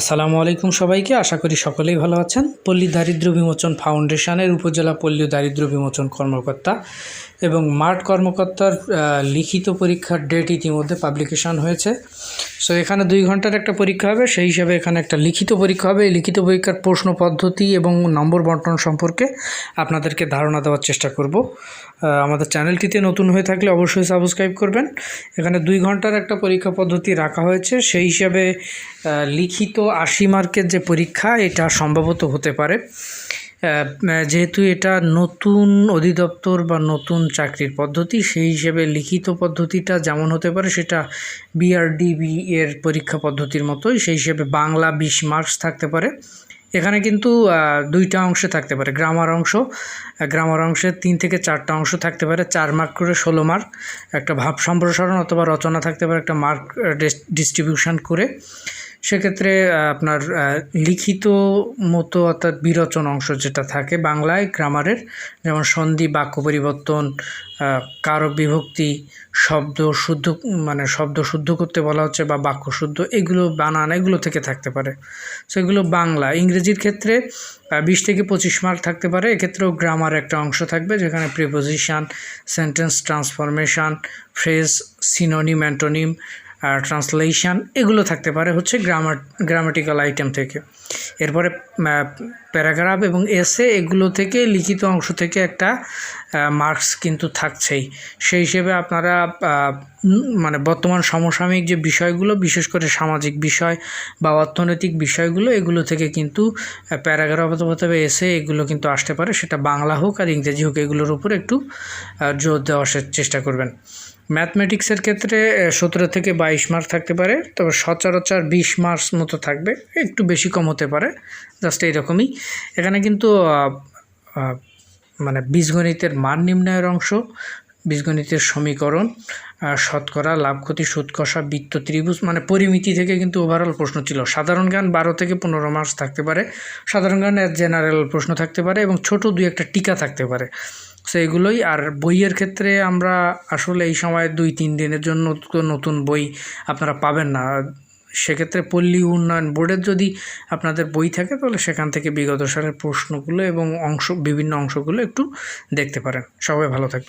আসসালামু আলাইকুম সবাইকে। আশা করি সকলেই ভালো আছেন। পল্লী দারিদ্র্য বিমোচন ফাউন্ডেশনের উপজেলা পল্লী দারিদ্র্য বিমোচন কর্মকর্তা এবং মাঠ কর্মকর্তার লিখিত পরীক্ষার ডেট ইতিমধ্যে পাবলিকেশন হয়েছে। সো এখানে দুই ঘণ্টার একটা পরীক্ষা হবে। সেই হিসাবে এখানে একটা লিখিত পরীক্ষা হবে। এই লিখিত পরীক্ষার প্রশ্ন পদ্ধতি এবং নম্বর বন্টন সম্পর্কে আপনাদেরকে ধারণা দেওয়ার চেষ্টা করব। আমাদের চ্যানেলটিতে নতুন হয়ে থাকলে অবশ্যই সাবস্ক্রাইব করবেন। এখানে দুই ঘণ্টার একটা পরীক্ষা পদ্ধতি রাখা হয়েছে। সেই হিসাবে লিখিত আশি মার্কের যে পরীক্ষা, এটা সম্ভবত হতে পারে। যেহেতু এটা নতুন অধিদপ্তর বা নতুন চাকরির পদ্ধতি, সেই হিসেবে লিখিত পদ্ধতিটা যেমন হতে পারে, সেটা বিআরডিবি এর পরীক্ষা পদ্ধতির মতোই, সেই হিসেবে বাংলা বিশ মার্কস থাকতে পারে। এখানে কিন্তু দুইটা অংশে থাকতে পারে, গ্রামার অংশ। গ্রামার অংশে তিন থেকে চারটা অংশ থাকতে পারে, চার মার্ক করে ষোলো মার্ক। একটা ভাব সম্প্রসারণ অথবা রচনা থাকতে পারে, একটা মার্ক ডিস্ট্রিবিউশন করে। সেক্ষেত্রে আপনার লিখিত মতো অর্থাৎ বিরচন অংশ যেটা থাকে বাংলায় গ্রামারের, যেমন সন্ধি, বাক্য পরিবর্তন কারক বিভক্তি, শব্দ শুদ্ধ মানে শব্দ শুদ্ধ করতে বলা হচ্ছে বা বাক্য শুদ্ধ, এগুলো বানান, এগুলো থেকে থাকতে পারে। সো এগুলো বাংলা। ইংরেজির ক্ষেত্রে বিশ থেকে পঁচিশ মার্ক থাকতে পারে। এক্ষেত্রেও গ্রামার একটা অংশ থাকবে, যেখানে preposition sentence transformation phrase synonym antonym translation এগুলো থাকতে পারে হচ্ছে গ্রামার গ্রামাটিক্যাল আইটেম থেকে। এরপরে প্যারাগ্রাফ এবং এসে এগুলো থেকে লিখিত অংশ থেকে একটা মার্কস কিন্তু থাকছেই। সেই হিসেবে আপনারা মানে বর্তমান সমসাময়িক যে বিষয়গুলো, বিশেষ করে সামাজিক বিষয় বা অর্থনৈতিক বিষয়গুলো, এগুলো থেকে কিন্তু প্যারাগ্রাফ অথবা এসে এগুলো কিন্তু আসতে পারে। সেটা বাংলা হোক আর ইংরেজি হোক, এগুলোর উপর একটু জোর দেওয়ার চেষ্টা করবেন। ম্যাথমেটিক্সের ক্ষেত্রে সতেরো থেকে বাইশ মার্ক থাকতে পারে, তবে সচরাচর বিশ মার্কস মতো থাকবে, একটু বেশি কম হতে পারে জাস্ট এইরকমই। এখানে কিন্তু মানে বীজগণিতের মান নির্ণয়ের অংশ, বীজগণিতের সমীকরণ শতকরা, লাভ ক্ষতি, সুদ কষা, বৃত্ত, ত্রিভুজ মানে পরিমিতি থেকে কিন্তু ওভারঅল প্রশ্ন ছিল। সাধারণ জ্ঞান বারো থেকে পনেরো মার্কস থাকতে পারে, সাধারণ জ্ঞানের জেনারেল প্রশ্ন থাকতে পারে, এবং ছোট দুই একটা টিকা থাকতে পারে। সো এগুলোই। আর বইয়ের ক্ষেত্রে আমরা আসলে এই সময় দুই, তিন দিনের জন্য নতুন বই আপনারা পাবেন না। সেক্ষেত্রে পল্লী উন্নয়ন বোর্ডের যদি আপনাদের বই থাকে, তাহলে সেখান থেকে বিগত সালের প্রশ্নগুলো এবং অংশ, বিভিন্ন অংশগুলো একটু দেখতে পারেন। সবাই ভালো থাকবে